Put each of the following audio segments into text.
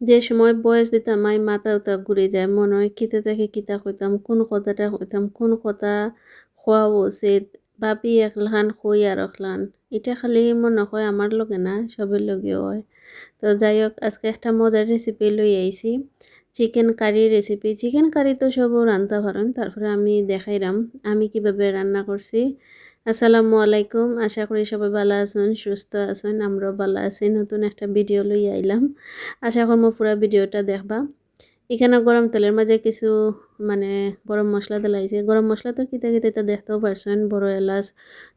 যে সময় বয়স দিতাম, মাই মাথা উতা ঘুরে যায়, মনে হয় কিতা থেকে কিতা কইতাম, কোন কথাটা কইতাম, কোন কথা খোয়া উচিত বাপি একলাখান কই আর একলান এটা খালি মনে হয় আমার লগে না সবের লগে হয়। তো যাই হোক আজকে একটা মজার রেসিপি লই আইছি chicken curry recipe chicken curry তো সবও রান্না পারেন তারপরে আমি দেখাইলাম আমি কীভাবে রান্না করছি আসসালামু আলাইকুম। আশা করি সবাই ভালো আছেন, সুস্থ আছেন, আমরাও ভালো আছি। নতুন একটা ভিডিও লই আইলাম। আশা করব পুরো ভিডিওটা দেখবা। এখানে গরম তেলের মাঝে কিছু মানে গরম মশলা দিলাইছে গরম মশলা তো কিতা কিতা এটা দেখতেও পারছেন। বড় এলাচ,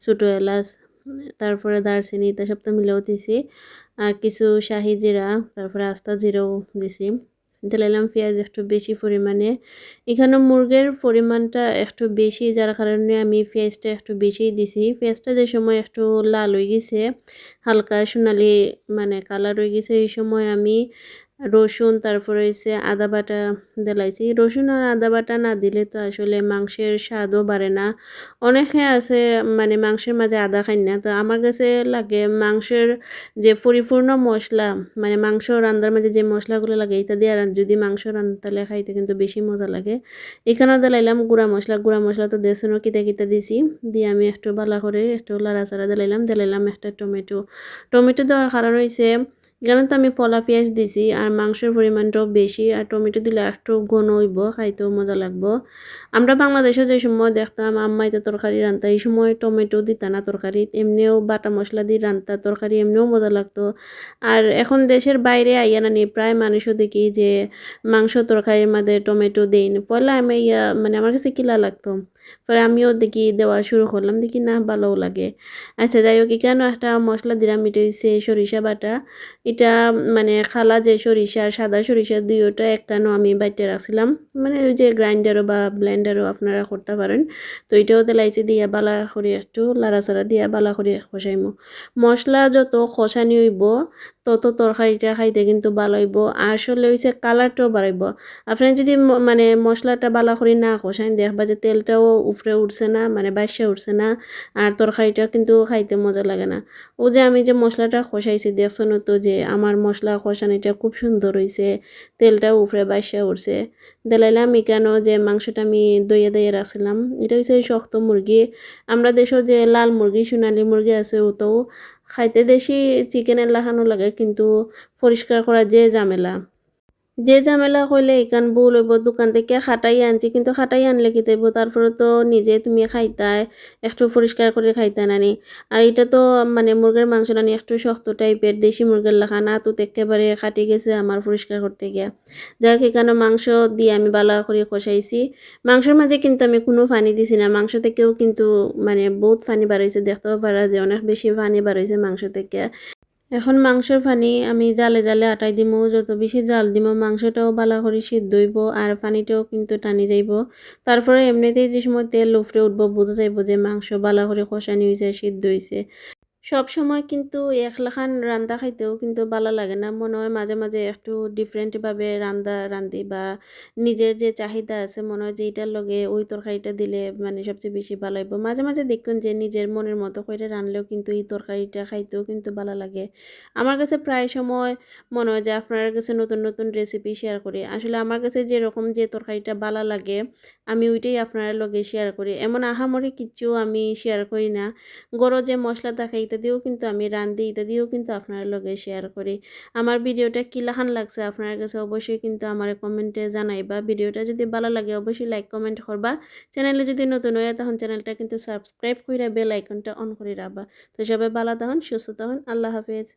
ছোটো এলাচ, তারপরে দারচিনি এটা সব তো মিলেও দিছি। আর কিছু শাহি জিরা, তারপরে আস্তা জিরাও দিছি। দিলাম পেঁয়াজ একটু বেশি পরিমাণে। এখানে মুরগের পরিমাণটা একটু বেশি, যার কারণে আমি পেঁয়াজটা একটু বেশি দিছি। পেঁয়াজটা যে সময় একটু লাল হয়ে গেছে, হালকা সোনালি মানে কালার হয়ে গেছে এই সময় আমি রসুন, তারপরে হচ্ছে আদা বাটা দিলাইছি। রসুন আর আদা বাটা না দিলে তো আসলে মাংসের স্বাদও বাড়ে না। অনেকে আছে মানে মাংসের মাঝে আদা খাই না। তো আমার কাছে লাগে মাংসের যে পরিপূর্ণ মশলা মানে মাংস রান্নার মাঝে যে মশলাগুলো লাগে, এটা দিয়ে যদি মাংস রান্না তাহলে খাইতে কিন্তু বেশি মজা লাগে। এখানেও দিলাইলাম গুঁড়া মশলা। গুঁড়া মশলা তো দেশনও কিতা কিতা দিছি। দিয়ে আমি একটু বালা করে একটু লাড়াচাড়া দিলাইলাম। দিলাইলাম একটা টমেটো। টমেটো দেওয়ার কারণ হয়েছে এখানে তো আমি ফলা পেঁয়াজ দিছি, আর মাংসের পরিমাণটাও বেশি, আর টমেটো দিলে একটু ঘন হইব, খাইতেও মজা লাগবো। আমরা বাংলাদেশে যে সময় দেখতাম আম্মাইতে তরকারি রান্তা, এই সময় টমেটো দিতা না তরকারি, এমনিও বাটা মশলা দিয়ে রান্তা তরকারি, এমনিও মজা লাগতো। আর এখন দেশের বাইরে আইয়া নানি প্রায় মানুষও দেখি যে মাংস তরকারির মধ্যে টমেটো দেন পয়লা আমি ইয়া মানে আমার কাছে কিলা লাগতো। পরে আমিও দেখি দেওয়া শুরু করলাম, দেখি না ভালোও লাগে। আচ্ছা যাই হোক কেন একটা মশলা দিলাম, এটা হচ্ছে সরিষা বাটা। এটা মানে খালা যে সরিষা, সাদা সরিষা দুইটা একখানো আমি বাইতে রাখছিলাম। মানে ওই যে গ্রাইন্ডারও বা ব্লেন্ডারও আপনারা করতে পারেন। তো এটাও তেলাইছি দিয়া বালা করে একটু, লাড়াচাড়া দিয়া বালা করে খসাইমো মশলা যত খসানি হইব, তত তরকারিটা খাইতে কিন্তু ভালো হইব। আসলে হইছে কালারটাও বাড়াইব আপনি যদি মানে মশলাটা বালা করে না খসাইন দেখবা যে তেলটাও উপরে উঠছে না মানে বাইসে উঠছে না, আর তরকারিটা কিন্তু খাইতে মজা লাগে না। ও যে আমি যে মশলাটা খসাইছি দেখছ না তো যে আমার মশলা খসানিটা খুব সুন্দর হয়েছে তেলটাও উপরে বাইসে উঠছে। দেলাইলাম কেন যে মাংসটা আমি দইয়ে দইয়ে রাখছিলাম, এটা হচ্ছে শক্ত মুরগি। আমরা দেশও যে লাল মুরগি, সোনালি মুরগি আছে ও তো খাইতে দেশি চিকেনের লাখানো লাগে, কিন্তু পরিষ্কার করা যে ঝামেলা। যে ঝামেলা করলে এখান বউ লইব, দোকান থেকে খাটাই আনছি, কিন্তু খাটাই আনলে কি দেবো তারপরে তো নিজে তুমি খাইতাই, একটু পরিষ্কার করে খাইতা নানি। আর এটা তো মানে মুরগের মাংস নানি একটু শক্ত টাইপের, দেশি মুরগের লেখা, না তো একেবারে খাটি গেছে আমার পরিষ্কার করতে গিয়া। যাক এখানে মাংস দিয়ে আমি বালা করে কষাইছি। মাংসের মাঝে কিন্তু আমি কোনো পানি দিছি না। মাংস থেকেও কিন্তু মানে বহুত পানি হয়েছে দেখতেও পারা যে অনেক বেশি পানি হয়েছে মাংস থেকে। এখন মাংসের পানি আমি জালে জালে আটাই দিমো, যত বেশি জাল দিম, মাংসটাও ভালো করে সিদ্ধ হইব আর পানিটাও কিন্তু টানি যাইব। তারপরে এমনিতেই যে সময় তেল উফরে উঠবো, বোঝা যাইব যে মাংস ভালো করে কষানি হয়েছে সিদ্ধ হয়েছে সব সময় কিন্তু একলাখান রান্দা খাইতেও কিন্তু ভালো লাগে না। মনে হয় মাঝে মাঝে একটু ডিফারেন্টভাবে রান্দা রান্ধি বা নিজের যে চাহিদা আছে, মনে হয় যে এটার লগে ওই তরকারিটা দিলে মানে সবচেয়ে বেশি ভালো হইব। মাঝে মাঝে দেখুন যে নিজের মনের মতো করে রানলেও কিন্তু এই তরকারিটা খাইতেও কিন্তু ভালো লাগে। আমার কাছে প্রায় সময় মনে হয় যে আপনার কাছে নতুন নতুন রেসিপি শেয়ার করি। আসলে আমার কাছে যেরকম যে তরকারিটা ভালো লাগে, আমি ওইটাই আপনার লগে শেয়ার করি। এমন আহামরি কিচ্ছু আমি শেয়ার করি না। গরো যে মশলা এটা দিয়েও কিন্তু আমি রান্ধি এটা দিয়েও কিন্তু আপনার লগে শেয়ার করি। আমার ভিডিওটা কিলাখান লাগছে আপনার কাছে অবশ্যই কিন্তু আমার কমেন্টে জানাইবা। ভিডিওটা যদি ভালো লাগে অবশ্যই লাইক কমেন্ট করবা। চ্যানেলে যদি নতুন হয় তখন চ্যানেলটা কিন্তু সাবস্ক্রাইব করে বেল আইকনটা অন করে রাখবা। তো সবাই ভালো তখন সুস্থ তখন আল্লাহ হাফেজ।